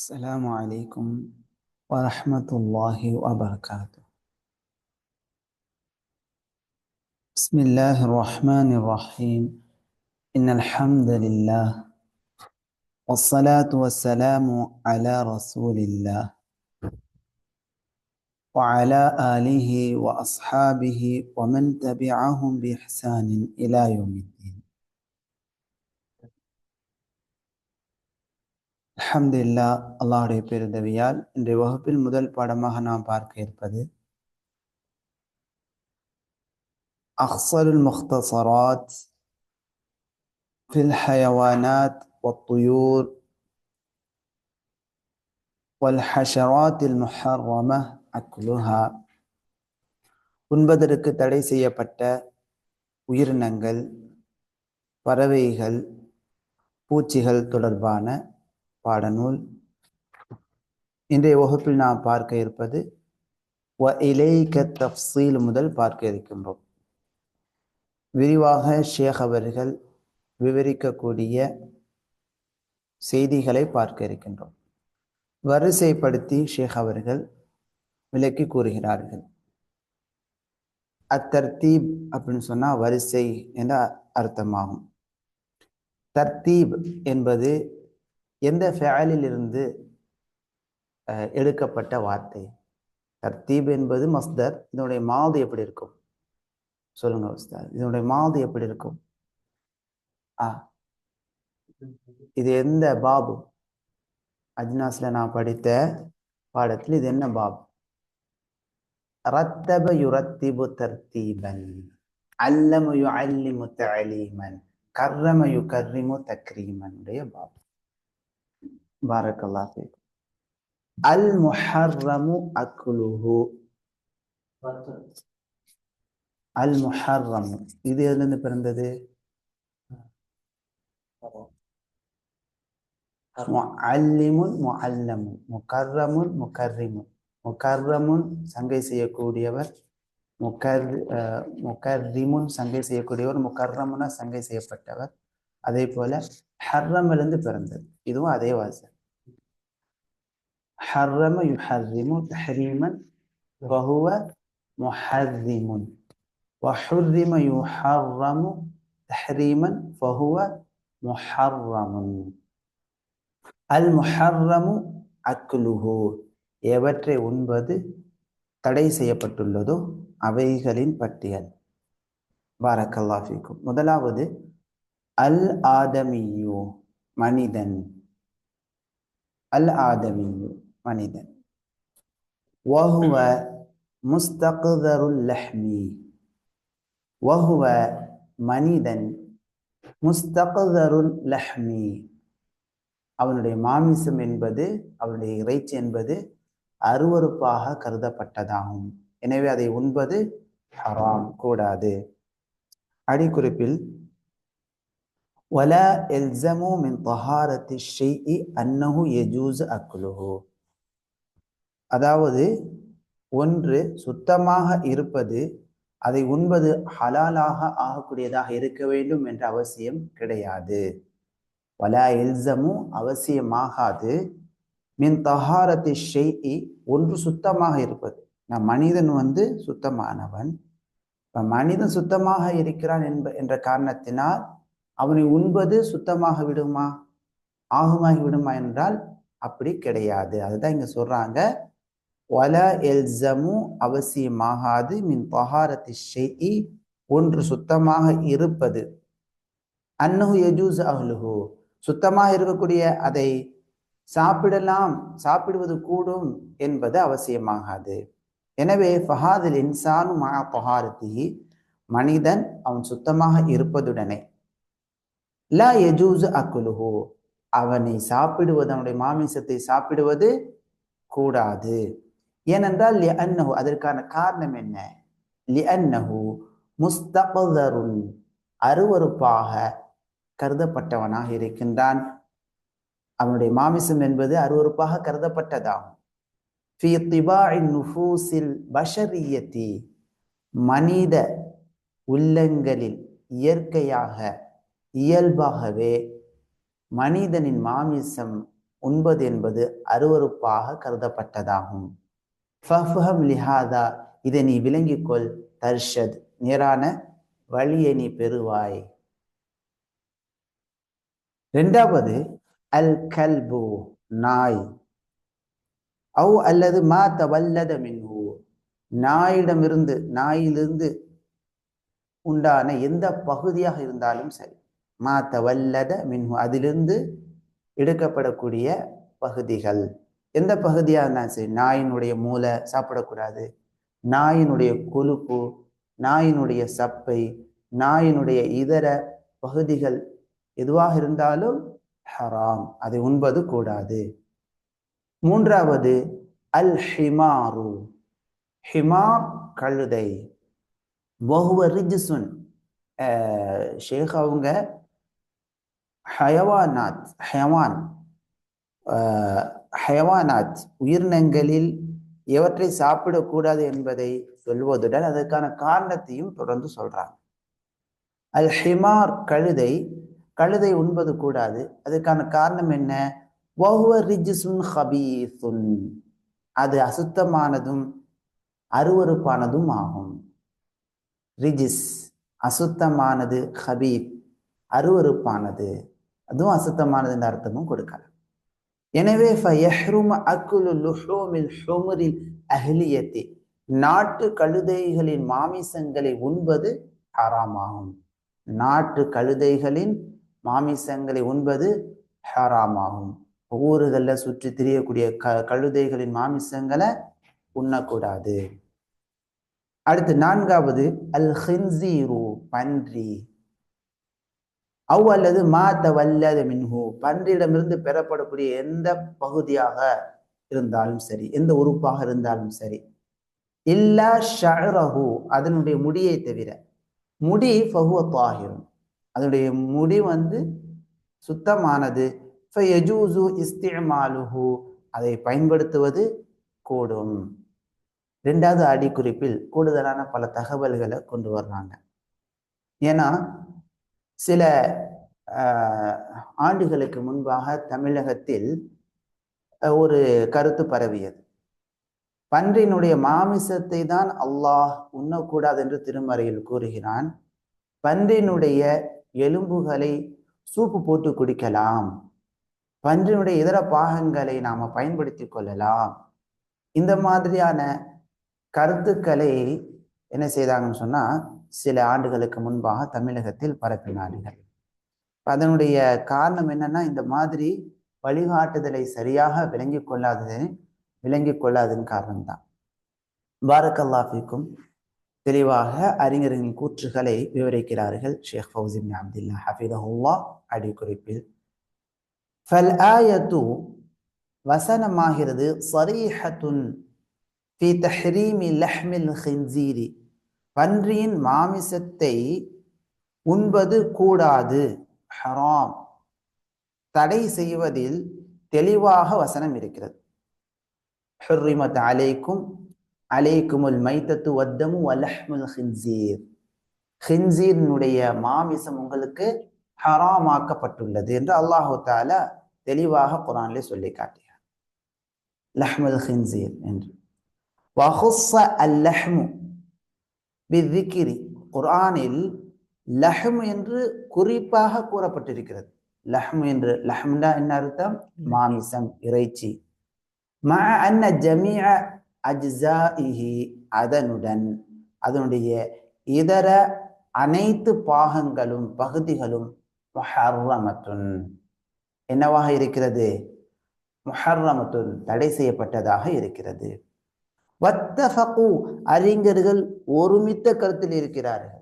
السلام عليكم ورحمة الله وبركاته. بسم الله الرحمن الرحيم. إن الحمد لله والصلاة والسلام على رسول الله وعلى آله وأصحابه ومن تبعهم بإحسان إلى يوم الدين. அல்ஹம்துலில்லா அல்லாஹுடைய பெருதவியால் இன்றைய வகுப்பில் முதல் பாடமாக நாம் பார்க்க இருப்பது அஹ்சருல் முக்தசராத் ஃபில் ஹயவானாத் والطيور والحشرات المحرمة أكلها உண்பதற்கு தடை செய்யப்பட்ட உயிரினங்கள் பறவைகள் பூச்சிகள் தொடர்பான பாடநூல். இன்றைய வகுப்பில் நாம் பார்க்க இருப்பது வ இலைக தப்சீல் முதல் பார்க்க இருக்கின்றோம். விரிவாக ஷேக் அவர்கள் விவரிக்கக்கூடிய செய்திகளை பார்க்க இருக்கின்றோம். வரிசைப்படுத்தி ஷேக் அவர்கள் விளக்கி கூறுகிறார்கள். அத்தர்த்தீப் அப்படின்னு சொன்னால் வரிசை என்ற அர்த்தமாகும். தர்த்தீப் என்பது எந்த ஃபேலிலிருந்து எடுக்கப்பட்ட வார்த்தை? தர்த்தீப் என்பது மஸ்தர். இதனுடைய மாது எப்படி இருக்கும்? சொல்லுங்க உஸ்தாத். இதனுடைய மாது எப்படி இருக்கும்? ஆ. இது எந்த பாபு? அஜ்னாஸ்ல நான் படித்த பாடத்தில் இது என்ன பாபு? ரத்தப யுரத்திபு தர்த்தீபன். அல்லமு யுஅல்லிமு தஅலீமன். கர்ரம யு கர்ரிமு உடைய பாபு. பாரக்கல்லா அல் முஹர்ரமு அக்லுஹு அல் முஹர்ரம் இது எதுல இருந்து பிறந்தது? முஅல்லிமுன் முஅல்லமுன் முகர்ரமுன் முகர்ரிமுன் முகர்ரமுன் சங்கை செய்யக்கூடியவர். முகர் முகர்ரிமுன் சங்கை செய்யக்கூடியவர். முகர்ரமுனா சங்கை செய்யப்பட்டவர். அதே போல ஹர்ரமிலிருந்து பிறந்தது. இதுவும் அதே வாசல். ஹர்ரம யுஹர்ரிமு தஹ்ரீமன் வஹுவ முஹர்ரிமுன் வஹுர்ரிம யுஹர்ரமு தஹ்ரீமன் ஃபஹுவ முஹர்ரமுன் அல் முஹர்ரமு அக்குலுஹு எவற்றை உண்பது? தடை செய்யப்பட்டுள்ளதோ அவைகளின் பட்டியல். பாரக்கல்லாஃபிக்கும் முதலாவது அல் ஆதமியு மனிதன். அல் ஆதமியு. மனிதன் وهو مستقذر اللحم وهو மனிதன் முஸ்தகதருல் லஹ்மி அவனுடைய மாமிசம் என்பது அவனுடைய இறைச்சி என்பது அருவறுப்பாக கருதப்பட்டதாகும் எனவே அதை உண்பது ஹராம் கூடாது அடிக்குறிப்பில் ولا يلزم من طهارة الشيء أنه يجوز أكله அதாவது ஒன்று சுத்தமாக இருப்பது அதை உண்பது ஹலாலாக ஆகக்கூடியதாக இருக்க வேண்டும் என்ற அவசியம் கிடையாது. வலா எல்சமும் அவசியமாகாது. மின் தஹாரத்தி செய்தி ஒன்று சுத்தமாக இருப்பது. நான் மனிதன் வந்து சுத்தமானவன். இப்போ மனிதன் சுத்தமாக இருக்கிறான் என்ப என்ற காரணத்தினால் அவனை உண்பது சுத்தமாக விடுமா? ஆகுமாகி விடுமா என்றால் அப்படி கிடையாது. அதுதான் இங்கே சொல்கிறாங்க வல எல்சமு அவசியமாகாது மின் பஹாரத்தி ஷெய் ஒன்று சுத்தமாக இருப்பது. அன்னஹு எஜூஸ் அஹ்லுஹு சுத்தமாக இருக்கக்கூடிய அதை சாப்பிடலாம் சாப்பிடுவது கூடும் என்பது அவசியமாகாது. எனவே ஃபஹாதில் இன்சானு மா பஹாரத்தி மனிதன் அவன் சுத்தமாக இருப்பதுடனே. லா எஜூஸ் அக்குலுஹு அவனை சாப்பிடுவது அவனுடைய மாமிசத்தை சாப்பிடுவது கூடாது. ஏனென்றால் லிஅன்னஹு அதற்கான காரணம் என்ன? லிஅன்னஹு முஸ்தபதருன் அருவறுப்பாக கருதப்பட்டவனாக இருக்கின்றான். அவனுடைய மாமிசம் என்பது அருவறுப்பாக கருதப்பட்டதாகும். ஃபி திபாயின் நுஃபூசில் பஷரியத்தி மனித உள்ளங்களில் இயற்கையாக இயல்பாகவே மனிதனின் மாமிசம் உண்பது என்பது அருவருப்பாக கருதப்பட்டதாகும். ஃபஃப்ஹம் லிஹாதா இதை நீ விளங்கிக்கொள். தர்ஷத் நேரான வழியை நீ பெறுவாய். ரெண்டாவது அல் கல்பு நாய். அவ் அல்லது மா தவல்லத மின்ஹூ. நாயிடமிருந்து நாயிலிருந்து உண்டான எந்த பகுதியாக இருந்தாலும் சரி. மா தவல்லத மின்ஹூ அதிலிருந்து எடுக்கப்படக்கூடிய பகுதிகள். எந்த பகுதியாக இருந்தாலும் சரி நாயினுடைய மூளை சாப்பிடக்கூடாது. நாயினுடைய கொழுப்பு நாயினுடைய சப்பை நாயினுடைய இதர பகுதிகள் எதுவாக இருந்தாலும் ஹராம் அதை உண்பது கூடாது. மூன்றாவது அல் ஹிமாரு ஹிமார் கழுதை. வஹுவ ரிஜிசுன் ஷேக் அவங்க ஹயவானாத் ஹயவான். ஹயவானாத் உயிரினங்களில் எவற்றை சாப்பிடக்கூடாது என்பதை சொல்வதுடன் அதற்கான காரணத்தையும் தொடர்ந்து சொல்றாங்க. அல் ஹிமார் கழுதை கழுதை உண்பது கூடாது. அதுக்கான காரணம் என்ன? ஹபீசுன் அது அசுத்தமானதும் அருவறுப்பானதும் ஆகும். ரிஜிஸ் அசுத்தமானது ஹபீப் அருவறுப்பானது அதுவும் அசுத்தமானதுன்ற அர்த்தமும் கொடுக்கலாம் எனவே அஹ்லியத்தி. நாட்டு கழுதைகளின் மாமிசங்களை உண்பது ஹராமாகும். நாட்டு கழுதைகளின் மாமிசங்களை உண்பது ஹராமாகும். ஊர்களில் சுற்றி திரியக்கூடிய க கழுதைகளின் மாமிசங்களை உண்ணக்கூடாது. அடுத்து நான்காவது அல் ஹின்சீரு பன்றி. அவ் அல்லது மாத்த வல்லத மின்ஹு. பன்றியிடமிருந்து பெறப்படக்கூடிய எந்த பகுதியாக இருந்தாலும் சரி எந்த உறுப்பாக இருந்தாலும் சரி. இல்லா ஷரஹு அதனுடைய முடியை தவிர முடி ஃபஹுவ தாகிரும் அதனுடைய முடி வந்து சுத்தமானது. ஃபயஜூசு இஸ்திமாலுஹு அதை பயன்படுத்துவது கூடும். ரெண்டாவது அடிக்குறிப்பில் கூடுதலான பல தகவல்களை கொண்டு வர்றாங்க. ஏன்னா சில ஆண்டுகளுக்கு முன்பாக தமிழகத்தில் ஒரு கருத்து பரவியது. பன்றியினுடைய மாமிசத்தை தான் அல்லாஹ் உண்ணக்கூடாது என்று திருமறையில் கூறுகிறான். பன்றியினுடைய எலும்புகளை சூப்பு போட்டு குடிக்கலாம். பன்றினுடைய இதர பாகங்களை நாம் பயன்படுத்தி கொள்ளலாம். இந்த மாதிரியான கருத்துக்களை என்ன செய்தாங்கன்னு சொன்னால் சில ஆண்டுகளுக்கு முன்பாக தமிழகத்தில் பரப்பினார்கள். அதனுடைய காரணம் என்னன்னா இந்த மாதிரி வழிகாட்டுதலை சரியாக விளங்கி கொள்ளாதது விளங்கி கொள்ளாதன் காரணம்தான். பாரக்கல்லாஃபிக்கும் தெளிவாக அறிஞர்களின் கூற்றுகளை விவரிக்கிறார்கள் ஷேக் ஃபவுசின் அப்துல்லா ஹஃபிதஹுல்லா அடிக்குறிப்பில். ஃபல் ஆயத்து வசனமாகிறது சரீஹத்துன் ஃபி தஹ்ரீமி லஹ்மில் ஹின்சீரி பன்றியின் மாமிசத்தை உண்பது கூடாது. ஹராம். தடை செய்வதில் தெளிவாக வசனம் இருக்கிறது. ஹுர்ரிமத் அலைக்கும் அலைக்குமுல் மைத்தத்து வத்தமு வலஹ்முல் ஹின்சீர். ஹின்சீரினுடைய மாமிசம் உங்களுக்கு ஹராமாக்கப்பட்டுள்ளது என்று அல்லாஹு தால தெளிவாக குரானிலே சொல்லி காட்டினார் லஹ்முல் ஹின்சீர் என்று. வஹுஸ்ஸ அல்லஹ்மு பிதிக்கிரி குர்ஆனில் லஹம் என்று குறிப்பாக கூறப்பட்டிருக்கிறது. லஹம் என்று லஹம்னா என்ன அர்த்தம்? மாமிசம் இறைச்சி. ம அன்ன ஜமீஅ அஜ்சாஇஹி அதனுடன் அதனுடைய இதர அனைத்து பாகங்களும் பகுதிகளும் முஹர்ரமத்துன். என்னவாக இருக்கிறது? முஹர்ரமத்துன் தடை செய்யப்பட்டதாக இருக்கிறது. வத்தஃபகு அறிஞர்கள் ஒருமித்த கருத்தில் இருக்கிறார்கள்.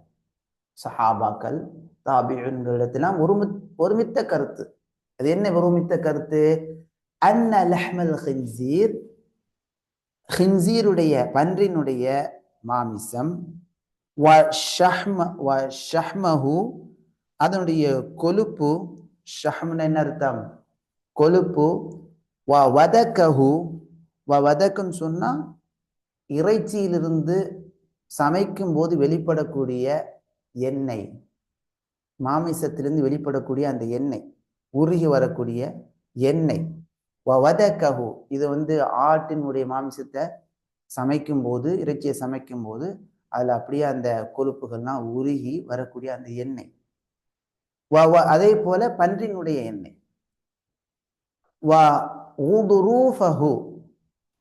சஹாபாக்கள் தாபிகளிடத்திலாம் ஒருமி ஒருமித்த கருத்து. அது என்ன ஒருமித்த கருத்து? அன்ன லஹ்மல் ஹின்சீர் ஹின்சீருடைய பன்றினுடைய மாமிசம் வ ஷஹ்ம வ ஷஹ்மஹு அதனுடைய கொழுப்பு ஷஹ்மன் என்ன அர்த்தம்? கொழுப்பு வ வதக்கஹு வ வதக்குன்னு சொன்னால் இறைச்சியிலிருந்து சமைக்கும் போது வெளிப்படக்கூடிய எண்ணெய் மாமிசத்திலிருந்து வெளிப்படக்கூடிய அந்த எண்ணெய் உருகி வரக்கூடிய எண்ணெய். வதக்கஹு இது வந்து ஆட்டினுடைய மாமிசத்தை சமைக்கும் போது இறைச்சியை சமைக்கும் போது அதில் அப்படியே அந்த கொழுப்புகள்லாம் உருகி வரக்கூடிய அந்த எண்ணெய். வ- வ- அதே போல பன்றியினுடைய எண்ணெய். வ உதுரூஃபஹு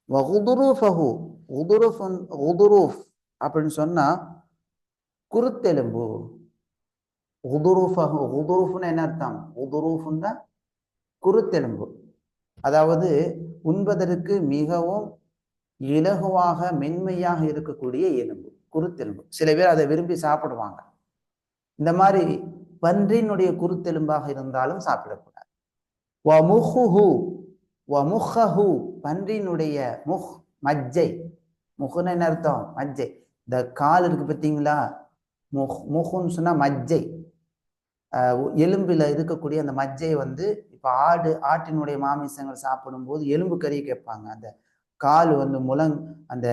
வ உதுரூஃபஹு உதுருஃபுன் உதுரூஃப் அப்படின்னு சொன்னா குருத்தெலும்பு. உதுரூஃபஹு உதுரூஃப்னு என்ன அர்த்தம்? உதுரூஃபுன்னா குருத்தெலும்பு. அதாவது உண்பதற்கு மிகவும் இலகுவாக மென்மையாக இருக்கக்கூடிய எலும்பு குருத்தெலும்பு. சில பேர் அதை விரும்பி சாப்பிடுவாங்க. இந்த மாதிரி பன்றியினுடைய குருத்தெலும்பாக இருந்தாலும் சாப்பிடக்கூடாது. வமுஹு வமுஹு பன்றியினுடைய முஹ் மஜ்ஜை. முகுன்னு என்ன அர்த்தம்? மஜ்ஜை. இந்த கால் இருக்கு பார்த்தீங்களா? முஹ் முகுன்னு சொன்னா மஜ்ஜை. எலும்பில் இருக்கக்கூடிய அந்த மஜ்ஜை வந்து இப்போ ஆடு ஆட்டினுடைய மாமிசங்கள் சாப்பிடும்போது எலும்பு கறி கேட்பாங்க. அந்த கால் வந்து முழங் அந்த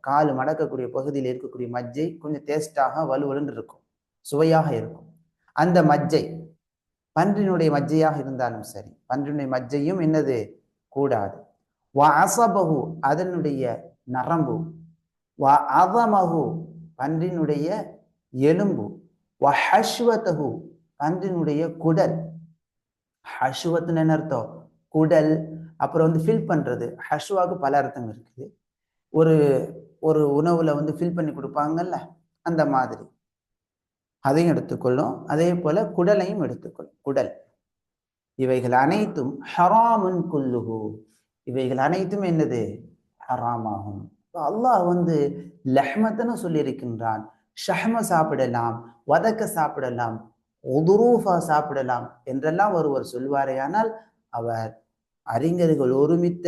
கால் மடக்கக்கூடிய பகுதியில் இருக்கக்கூடிய மஜ்ஜை கொஞ்சம் டேஸ்டாக வலுவலுன்னு இருக்கும். சுவையாக இருக்கும். அந்த மஜ்ஜை பன்றினுடைய மஜ்ஜையாக இருந்தாலும் சரி பன்றினுடைய மஜ்ஜையும் என்னது? கூடாது. வ அசபகு அதனுடைய நரம்பு. வா அதமகு பன்றினுடைய எலும்பு. வ ஹஷ்வதகு பன்றினுடைய குடல். ஹஷ்வத்துன்னு என்ன அர்த்தம்? குடல். அப்புறம் வந்து ஃபில் பண்ணுறது ஹஷ்வாக்கு பல அர்த்தம் இருக்குது. ஒரு ஒரு உணவில் வந்து ஃபில் பண்ணி கொடுப்பாங்கல்ல அந்த மாதிரி. அதையும் எடுத்துக்கொள்ளும். அதே போல குடலையும் எடுத்துக்கொள்ளும் குடல். இவைகள் அனைத்தும் ஹராமுன் குல்லுகு இவைகள் அனைத்தும் என்னது? ஹராமாகும். அல்லாஹ் வந்து லஹ்மத்துன்னு சொல்லியிருக்கின்றான். ஷஹ்ம சாப்பிடலாம் வதக்க சாப்பிடலாம் உதுரூஃபா சாப்பிடலாம் என்றெல்லாம் ஒருவர் சொல்வாரேயானால் அவர் அறிஞர்கள் ஒருமித்த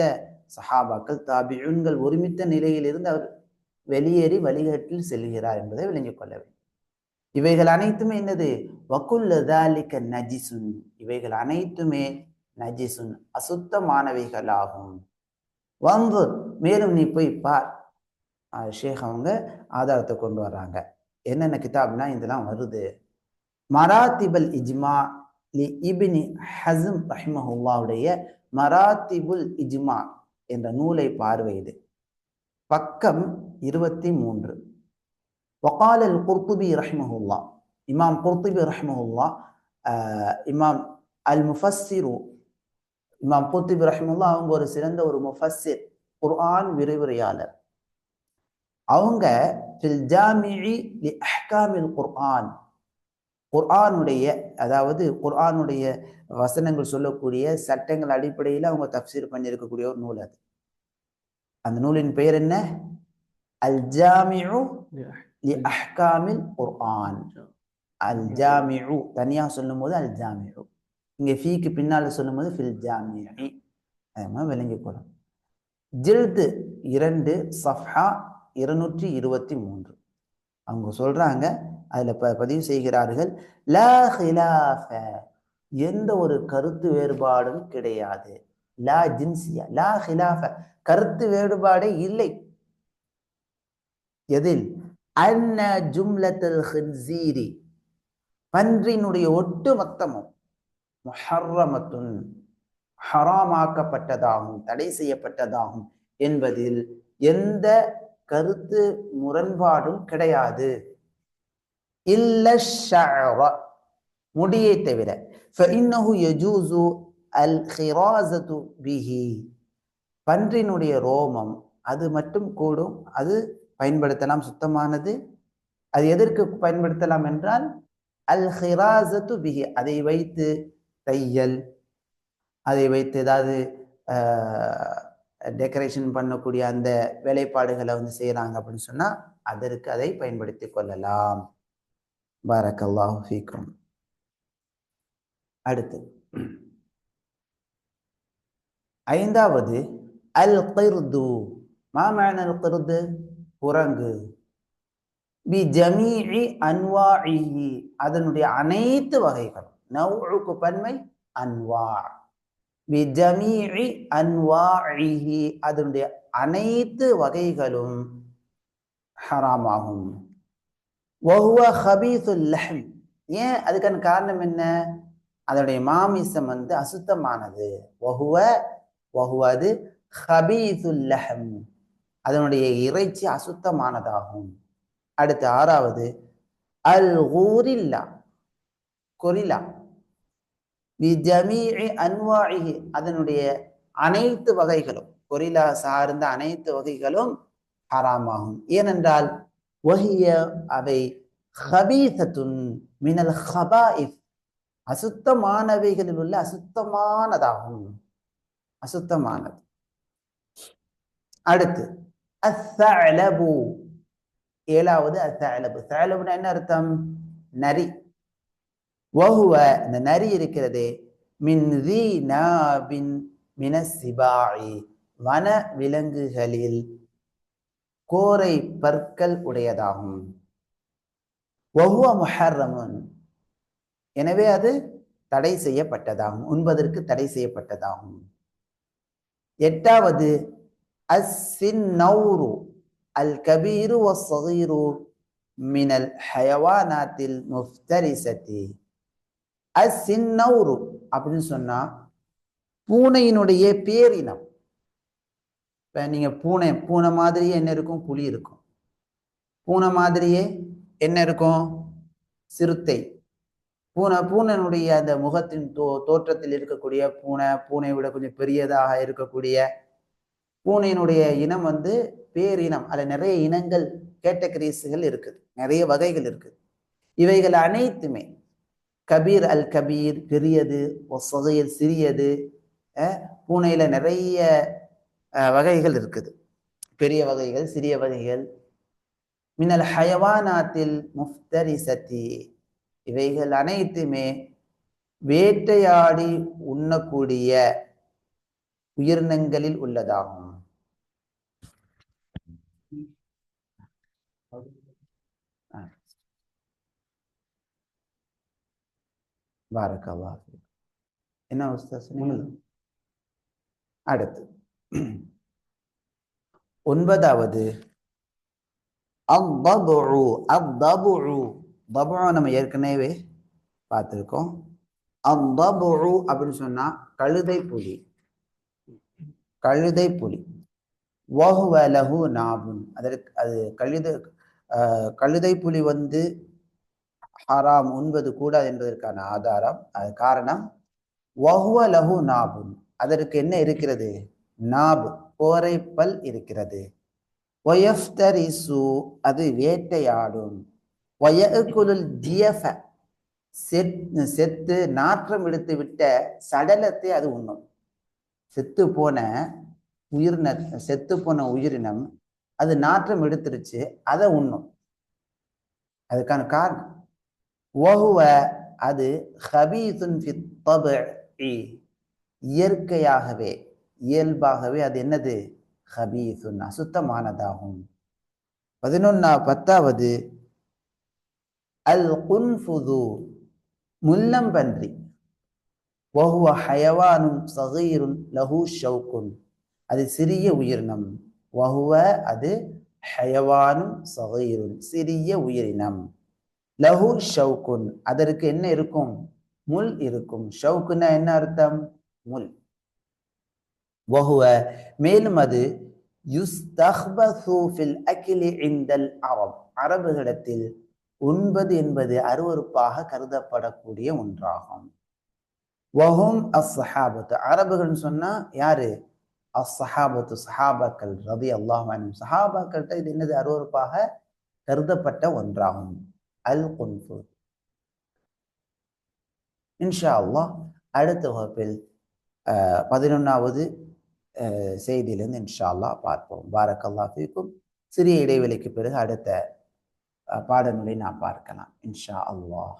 சஹாபாக்கள் தாபியுன்கள் ஒருமித்த நிலையிலிருந்து அவர் வெளியேறி வழிகாட்டில் செல்கிறார் என்பதை விளங்கிக் கொள்ள வேண்டும். இவைகள் அனைத்துமே என்னது? வக்குல்ல தாலிக்க நஜிசுன். இவைகள் அனைத்துமே நஜிசுன் அசுத்தமானவைகளாகும். வந்து மேலும் நீ போய் பார். ஷேக் அவங்க ஆதாரத்தை கொண்டு வர்றாங்க. என்னென்ன கிதாப்னா இதெல்லாம் வருது. மராத்திபல் இஜ்மா லி இபினி ஹசம் ரஹிமஹுல்லாவுடைய மராத்திபுல் இஜ்மா என்ற நூலை பார்வையிடு. பக்கம் இருபத்தி மூன்று ஒகாலல் குர்துபி ரஹிமஹுல்லா. இமாம் குர்துபி ரஹிமஹுல்லா இமாம் அல் முஃபஸ்ஸிரு இமாம் குர்திபி ரஹிமுல்லா அவங்க ஒரு சிறந்த ஒரு முஃபஸ்ஸிர் குர்ஆன் விரிவுரையாளர். அவங்க குர்ஆன். குர்ஆனுடைய அதாவது குர்ஆனுடைய வசனங்கள் சொல்லக்கூடிய சட்டங்கள் அடிப்படையில் அவங்க தப்சீர் பண்ணியிருக்கக்கூடிய ஒரு நூல் அது. அந்த நூலின் பெயர் என்ன? அல் ஜாமிஉ லி அஹ்காமில் குர்ஆன். அல் ஜாமிஉ தனியா சொல்லும்போது அல் ஜாமிஉ இங்கே ஃபீக்கு பின்னால் சொல்லும்போது ஃபில் ஜாமிஇ அதமாக விளங்கிக் கொள்ளும். ஜில்து இரண்டு சஃப்ஹா இருநூற்றி இருபத்தி மூன்று. அவங்க சொல்கிறாங்க அதில் ப பதிவு செய்கிறார்கள் லா ஹிலாஃப எந்த ஒரு கருத்து வேறுபாடும் கிடையாது. லா ஜின்சியா லா ஹிலாஃப கருத்து வேறுபாடே இல்லை. எதில்? அன்ன ஜும்லத்தல் ஹின்சீரி பன்றினுடைய ஒட்டு மொத்தமும் முஹர்ரமத்துன் ஹராமாக்கப்பட்டதாகும் தடை செய்யப்பட்டதாகும் என்பதில் எந்த கருத்து முரண்பாடும் கிடையாது. இல்ல முடியை தவிர. பன்றினுடைய ரோமம் அது மட்டும் கூடும் அது பயன்படுத்தலாம் சுத்தமானது. அது எதற்கு பயன்படுத்தலாம் என்றால் அல் ஹிராசத்து பிஹி அதை வைத்து தையல் அதை வைத்து ஏதாவது டெக்கரேஷன் பண்ணக்கூடிய அந்த வேலைப்பாடுகளை வந்து செய்கிறாங்க அப்படின்னு சொன்னா அதற்கு அதை பயன்படுத்தி கொள்ளலாம். பாரக்கல்லாஹு ஃபீக்கும். அடுத்து. ஐந்தாவது அல் கிருது மாமான அல் கிருது குரங்கு. பி ஜமீஇ அன்வாஇஹி. அதனுடைய அனைத்து வகைகளும். நவுக்கு பன்மை அன்வா பி அதனுடைய அனைத்து வகைகளும் ஹராமாகும். ஏன் அதுக்கான காரணம் என்ன? அதனுடைய மாமிசம் வந்து அசுத்தமானது. வஹுவ வகுவது ஹபீசுல்லஹம் அதனுடைய இறைச்சி அசுத்தமானதாகும். அடுத்து ஆறாவது அல் ஊரில்லா கொரில்லா. அன்வாஇஹி அதனுடைய அனைத்து வகைகளும் கொரிலா சார்ந்த அனைத்து வகைகளும் ஹராமாகும். ஏனென்றால் வஹிய அவை ஹபீசத்துன் மினல் ஹபாயிஸ். அசுத்தமானவைகளில் உள்ள அசுத்தமானதாகும். அசுத்தமானது. அடுத்து அஸ்ஸலபு ஏழாவது அசலபு சலபுனா என்ன அர்த்தம்? நரி. வஹுவ இந்த நரி இருக்கிறதே மின் தி நாபின் மினசிபாயி வன விலங்குகளில் கோரை பற்கள் உடையதாகும். ஒவ்வொரு முஹர்ரமுன் எனவே அது தடை செய்யப்பட்டதாகும் உண்பதற்கு தடை செய்யப்பட்டதாகும். எட்டாவது அஸ்ஸின்னௌரு அல் கபீரு வஸ்ஸகீரு மினல் ஹயவானாத்தில் முஃப்தரிசத்தி அஸ்ஸின்னௌரு அப்படின்னு சொன்னா பூனையினுடைய பேரினம். இப்போ நீங்கள் பூனை பூனை மாதிரியே என்ன இருக்கும்? புலி இருக்கும். பூனை மாதிரியே என்ன இருக்கும்? சிறுத்தை. பூனை பூனையினுடைய அந்த முகத்தின் தோ தோற்றத்தில் இருக்கக்கூடிய பூனை பூனை விட கொஞ்சம் பெரியதாக இருக்கக்கூடிய பூனையினுடைய இனம் வந்து பேரினம். அதில் நிறைய இனங்கள் கேட்டகரிஸ்கள் இருக்குது. நிறைய வகைகள் இருக்குது. இவைகள் அனைத்துமே கபீர் அல் கபீர் பெரியது ஒசகையில் சிறியது பூனையில் நிறைய வகைகள் இருக்குது. பெரிய வகைகள் சிறிய வகைகள். மின்னல் ஹயவானாத்தில் முஃப்தரி சத்தி இவைகள் அனைத்துமே வேட்டையாடி உண்ணக்கூடிய உயிரினங்களில் உள்ளதாகும். பாரக்கல்லா என்ன அவஸ்தா சொன்னீங்க அடுத்து ஒன்பதாவது அவ்வபுரு அவ்வபுரு பபுரு நம்ம ஏற்கனவே பார்த்துருக்கோம் அவ்வபுரு அப்படின்னு சொன்னா கழுதை புலி கழுதை புலி வஹுவ லஹு நாபுன் அதற்கு அது கழுதை கழுதை புலி வந்து ஹராம் உண்பது கூடாது என்பதற்கான ஆதாரம். அது காரணம் வஹுவ லஹு நாபுன். அதற்கு என்ன இருக்கிறது? நாபு கோரைப்பல் இருக்கிறது. ஒயஃப்தரிசு அது வேட்டையாடும். ஒயகுலுல் செத் செத்து நாற்றம் எடுத்து விட்ட சடலத்தை அது உண்ணும். செத்து போன உயிரின செத்து போன உயிரினம் அது நாற்றம் எடுத்துருச்சு அதை உண்ணும். அதுக்கான காரணம் ஒஹுவ அது ஹபீசுன் இயற்கையாகவே இயல்பாகவே அது என்னது? ஹபீசுன் அசுத்தமானதாகும். பதினொன்னா பத்தாவது அல் குன்ஃபுது முல்லம்பன்றி வஹுவ ஹயவானும் சகீருன் லஹு ஷவுக்குன் அது சிறிய உயிரினம். வஹுவ அது ஹயவானும் சகீருன் சிறிய உயிரினம். லஹு ஷவுக்குன் அதற்கு என்ன இருக்கும்? முல் இருக்கும். ஷவுக்குன்னா என்ன அர்த்தம்? முல் வஹுவ. மேலும் அது அரப் அரபுகளிடத்தில் உண்பது என்பது அருவறுப்பாக கருதப்படக்கூடிய ஒன்றாகும். வஹும் அஸ்ஹாபத்து அரபுகள்னு சொன்னா யாரு? அஸ்ஹாபத்து சஹாபாக்கள். ரவி அல்லாஹ் சஹாபாக்கள்கிட்ட இது என்னது? அருவறுப்பாக கருதப்பட்ட ஒன்றாகும். அல் குன்ஃபு இன்ஷா அல்லாஹ் அடுத்த வகுப்பில் பதினொன்றாவது செய்தியிலிருந்து இன்ஷா அல்லாஹ் பார்ப்போம். பாரக்கல்லா ஃபீக்கும். சிறிய இடைவெளிக்கு பிறகு அடுத்த பாடநூலை நாம் பார்க்கலாம். இன்ஷா அல்லாஹ்